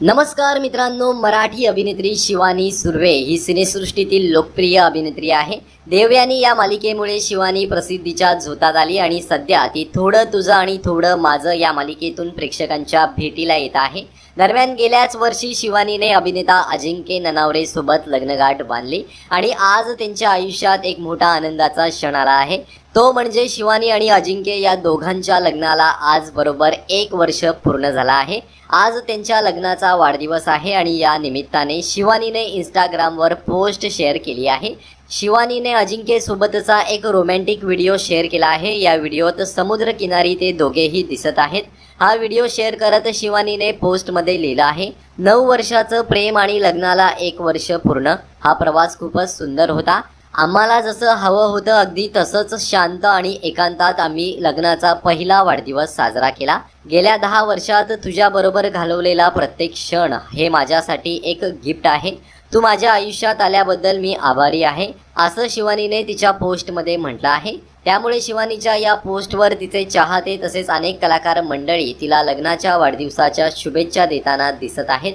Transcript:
नमस्कार मित्रांनो मराठी अभिनेत्री शिवानी सुर्वे ही सिनेसृष्टीतील लोकप्रिय अभिनेत्री आहे. देवयानी या मालिकेमुळे शिवानी प्रसिद्धीच्या झोतात आली आणि सध्या ती थोडं तुझं आणि थोडं माझं या मालिकेतून प्रेक्षकांच्या भेटीला येत आहे. दरम्यान गेल्याच वर्षी शिवानीने अभिनेता अजिंक्य ननावरे सोबत लग्नगाठ बांधली आणि आज त्यांच्या आयुष्यात एक मोठा आनंदाचा क्षण आला आहे. तो म्हणजे शिवानी आणि अजिंक्य या दोघांच्या लग्नाला आज बरोबर एक वर्ष पूर्ण झाला आहे. आज त्यांच्या लग्नाचा वाढदिवस आहे आणि या निमित्ताने शिवानीने इंस्टाग्रामवर पोस्ट शेअर केली आहे. शिवानीने अजिंक्य सोबतचा एक रोमॅन्टिक व्हिडिओ शेअर केला आहे. या व्हिडिओत समुद्र किनारी ते दोघेही दिसत आहेत. हा व्हिडिओ शेअर करत शिवानीने पोस्टमध्ये लिहिलं आहे नऊ वर्षाचं प्रेम आणि लग्नाला एक वर्ष पूर्ण. हा प्रवास खूपच सुंदर होता. आम्हाला जसं हवं होतं अगदी तसंच शांत आणि एकांतात आम्ही लग्नाचा पहिला वाढदिवस साजरा केला. गेल्या दहा वर्षात तुझ्याबरोबर घालवलेला प्रत्येक क्षण हे माझ्यासाठी एक गिफ्ट आहे. तू माझ्या आयुष्यात आल्याबद्दल मी आभारी आहे. असं शिवानीने तिच्या पोस्टमध्ये म्हटलं आहे. त्यामुळे शिवानीच्या या पोस्टवर तिचे चाहते तसेच अनेक कलाकार मंडळी तिला लग्नाच्या वाढदिवसाच्या शुभेच्छा देताना दिसत आहेत.